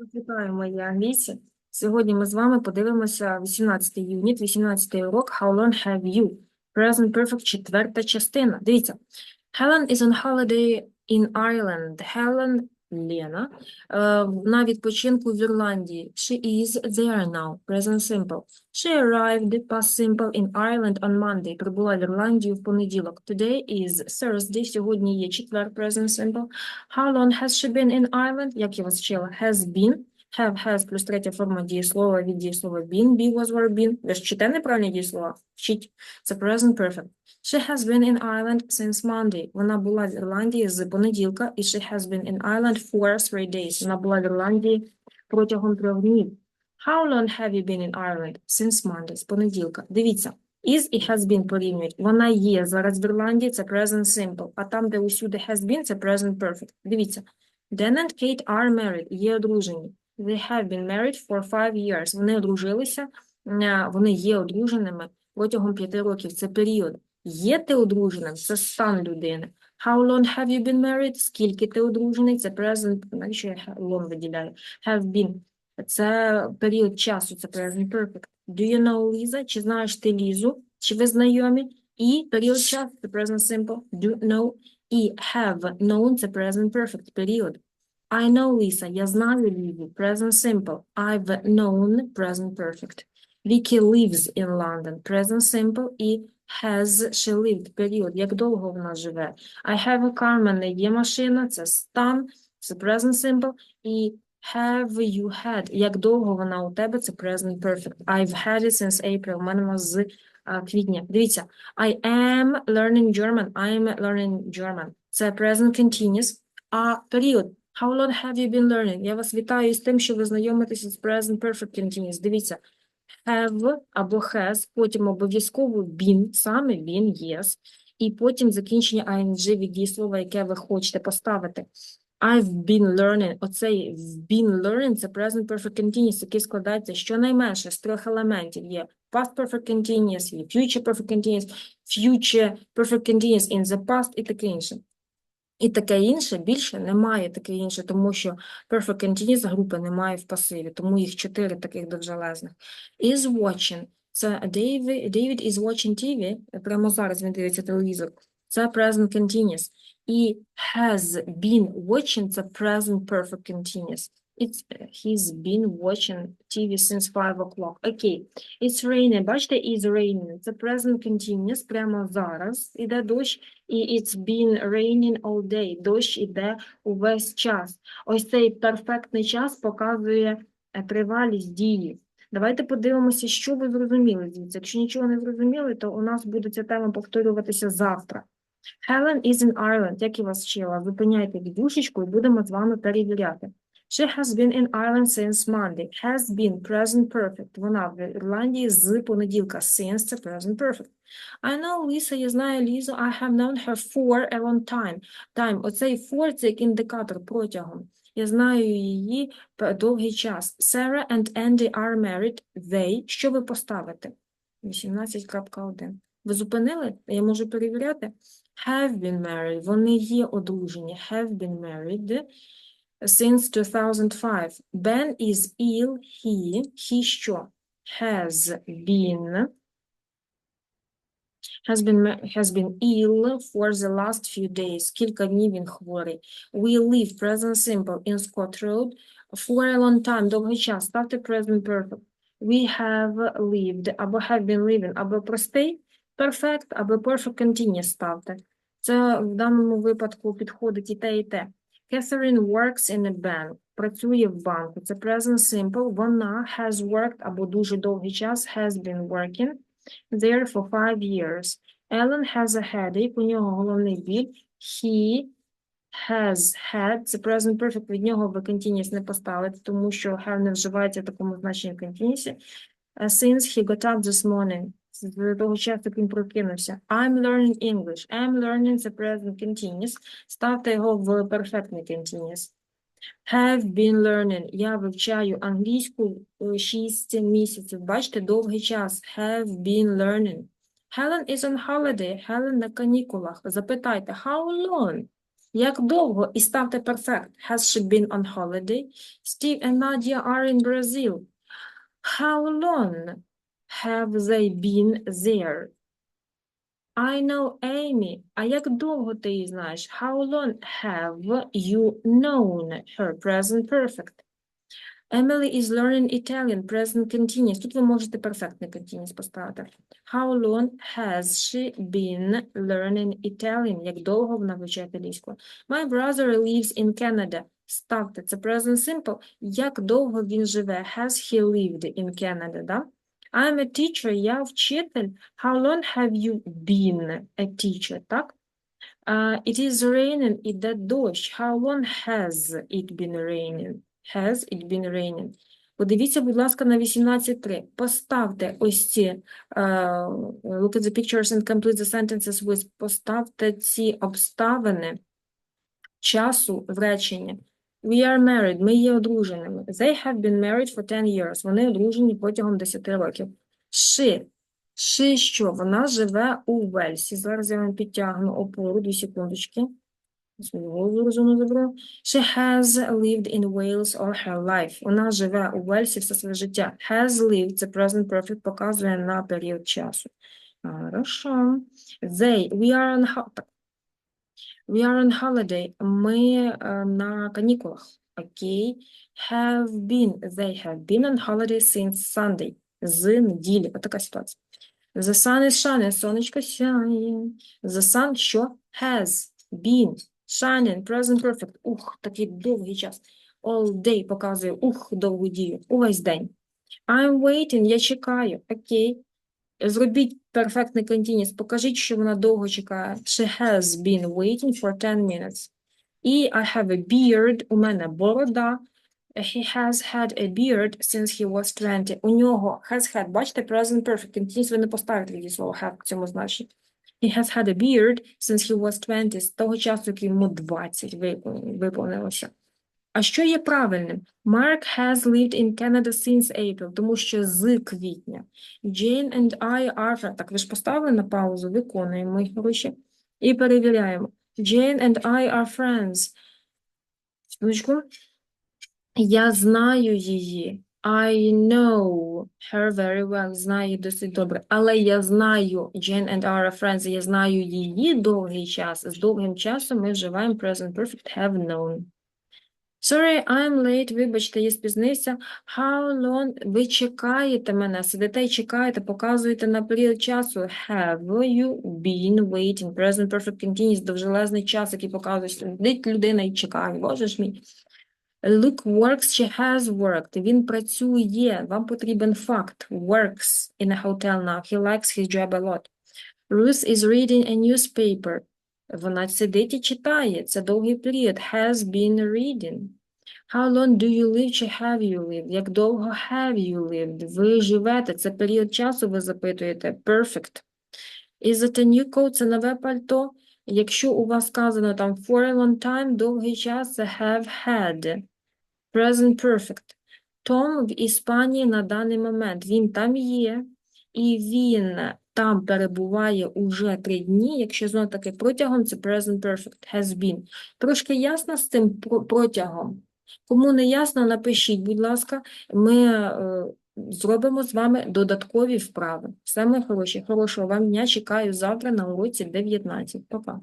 Вітаю, мої англійці. Сьогодні ми з вами подивимося 18-й юніт, 18-й урок How long have you? Present Perfect, четверта частина. Дивіться. Helen is on holiday in Ireland. Helen, Лена, е, на відпочинку в Ірландії. She is there now. Present Simple. She arrived, past simple, in Ireland on Monday. Прибула в Ірландію в понеділок. Today is Thursday. Сьогодні є четвер. Present Simple. How long has she been in Ireland? Як я вас вчила? Has been. Have, has плюс третя форма дієслова від дієслова been, be, was, were, been. Ви ж вчите неправильні дієслова? Вчіть. Це present perfect. She has been in Ireland since Monday. Вона була в Ірландії з понеділка, і she has been in Ireland for three days. Вона була в Ірландії протягом трьох днів. How long have you been in Ireland? Since Monday. З понеділка. Дивіться. Is і has been порівнюють. Вона є зараз в Ірландії, це present simple. А там, де усюди has been, це present perfect. Дивіться. Dan and Kate are married. Є одружені. They have been married for five years. Вони одружилися, е, вони є одруженими протягом п'яти років. Це період. Є ти одруженим? Це стан людини. How long have you been married? Скільки ти одружений? Це present. Навіщо я long виділяю? Have been. Це період часу, це present perfect. Do you know Lisa? Чи знаєш ти Лізу? Чи ви знайомі? І період часу це present simple. Do know. І have known це present perfect. Період. I know Lisa. Я знаю Лізу. Present simple. I've known present perfect. Vicky lives in London. Present simple і has she lived. Період. Як довго вона живе. I have a car. в мене є машина. Це стан. Це present simple. І have you had. Як довго вона у тебе. Це present perfect. I've had it since April. У мене вона з а, квітня. Дивіться. I am learning German. I am learning German. Це present continuous. А період. How long have you been learning? Я вас вітаю з тим, що ви знайомитеся з present perfect continuous. Дивіться. Have або has, потім обов'язково been, саме been, yes, і потім закінчення ing від дієслова, яке ви хочете поставити. I've been learning. Оцей been learning – це present perfect continuous, який складається щонайменше з трьох елементів. Є past perfect continuous, є future perfect continuous, future perfect continuous in the past і таке інше. І таке інше більше немає таке інше, тому що perfect continuous групи немає в пасиві, тому їх чотири таких довжелезних. Is watching. Це David, David is watching TV, прямо зараз він дивиться телевізор. Це present continuous. І has been watching – це present perfect continuous. It's, he's been watching TV since 5 o'clock. Окей. It's raining. Бачите, is raining. Це present continuous. Прямо зараз іде дощ. І it's been raining all day. Дощ іде увесь час. Ось цей перфектний час показує е, тривалість дії. Давайте подивимося, що ви зрозуміли звідси. Якщо нічого не зрозуміли, то у нас буде ця тема повторюватися завтра. Helen is in Ireland, як і вас вчила. Зупиняйте віддушечку і будемо з вами перевіряти. She has been in Ireland since Monday. Has been present perfect. Вона в Ірландії з понеділка. Since це present perfect. I know Lisa, я знаю Лізу. I have known her for a long time. Time. Оцей for – це як індикатор протягом. Я знаю її довгий час. Sarah and Andy are married. They. Що ви поставите? 18.1. Ви зупинили? Я можу перевіряти. Have been married. Вони є одружені. Have been married since 2005. Ben is ill. He. He що? Has been has been ma- has been ill for the last few days. Кілька днів він хворий. We live present simple in Scott Road for a long time. Довгий час. Ставте present perfect. We have lived або have been living, або простий perfect, або perfect continuous ставте. Це в даному випадку підходить і те, і те. Catherine works in a bank. Працює в банку. Це present simple. Вона has worked або дуже довгий час has been working there for five years. Ellen has a headache. У нього головний біль. He has had. Це present perfect. Від нього ви continuous не поставите, тому що have не вживається в такому значенні continuous. Uh, Since he got up this morning. З того часу, як він прокинувся. I'm learning English. I'm learning the present continuous. Ставте його в перфектний continuous. Have been learning. Я вивчаю англійську 6 місяців. Бачите, довгий час. Have been learning. Helen is on holiday. Helen на канікулах. Запитайте, how long? Як довго? І ставте perfect. Has she been on holiday? Steve and Nadia are in Brazil. How long have they been there? I know Amy. А як довго ти її знаєш? How long have you known her? Present perfect. Emily is learning Italian. Present continuous. Тут ви можете perfectний continuous поставити. How long has she been learning Italian? Як довго вона вивчає італійську? My brother lives in Canada. Ставте, це present simple. Як довго він живе? Has he lived in Canada, да? I'm a teacher, я вчитель. How long have you been a teacher, так? Uh, it is raining, іде дощ. How long has it been raining? Has it been raining? Подивіться, будь ласка, на 18.3. Поставте ось ці, uh, look at the pictures and complete the sentences with, поставте ці обставини часу в реченні. We are married, ми є одруженими. They have been married for 10 years. Вони одружені протягом 10 років. She. She що? Вона живе у Вельсі. Зараз я вам підтягну опору, дві секундочки. She has lived in Wales all her life. Вона живе у Вельсі все своє життя. Has lived, це present perfect, показує на період часу. Хорошо. They, we are on. We are on holiday. Ми е, на канікулах. Окей. Have been. They have been on holiday since Sunday. З неділі. Отака ситуація. The sun is shining. Сонечко сяє. The sun що? Has been shining. Present perfect. Ух, такий довгий час. All day показує. Ух, довгу дію. Увесь день. I'm waiting. Я чекаю. Окей. Зробіть перфектний continuous, покажіть, що вона довго чекає. She has been waiting for 10 minutes. І I have a beard, у мене борода. He has had a beard since he was 20. У нього has had, бачите, present perfect. Continuous ви не поставите тоді слово have в цьому значенні. He has had a beard since he was 20. З того часу, як йому 20 виповнилося. А що є правильним? Mark has lived in Canada since April, тому що з квітня. Jane and I are... Так, ви ж поставили на паузу, виконуємо, мої хороші. І перевіряємо. Jane and I are friends. Секундочку. Я знаю її. I know her very well. Знаю її досить добре. Але я знаю Jane and I are friends. Я знаю її довгий час. З довгим часом ми вживаємо present perfect have known. Sorry, I'm late. Вибачте, я спізнився. How long? Ви чекаєте мене, сидите і чекаєте, показуєте на період часу. Have you been waiting? Present perfect continuous, довжелезний час, який показує, сидить людина і чекає. Боже ж мій. Luke works, she has worked. Він працює. Вам потрібен факт. Works in a hotel now. He likes his job a lot. Ruth is reading a newspaper. Вона сидить і читає. Це довгий період. Has been reading. How long do you live чи have you lived? Як довго have you lived? Ви живете. Це період часу, ви запитуєте. Perfect. Is it a new coat? Це нове пальто. Якщо у вас сказано там for a long time, довгий час, це have had. Present perfect. Том в Іспанії на даний момент. Він там є, і він там перебуває уже три дні. Якщо знову таки протягом, це present perfect. Has been. Трошки ясно з цим протягом? Кому не ясно, напишіть, будь ласка, ми е, зробимо з вами додаткові вправи. Мої хороші, хорошого вам дня. Чекаю завтра на уроці 19. Пока.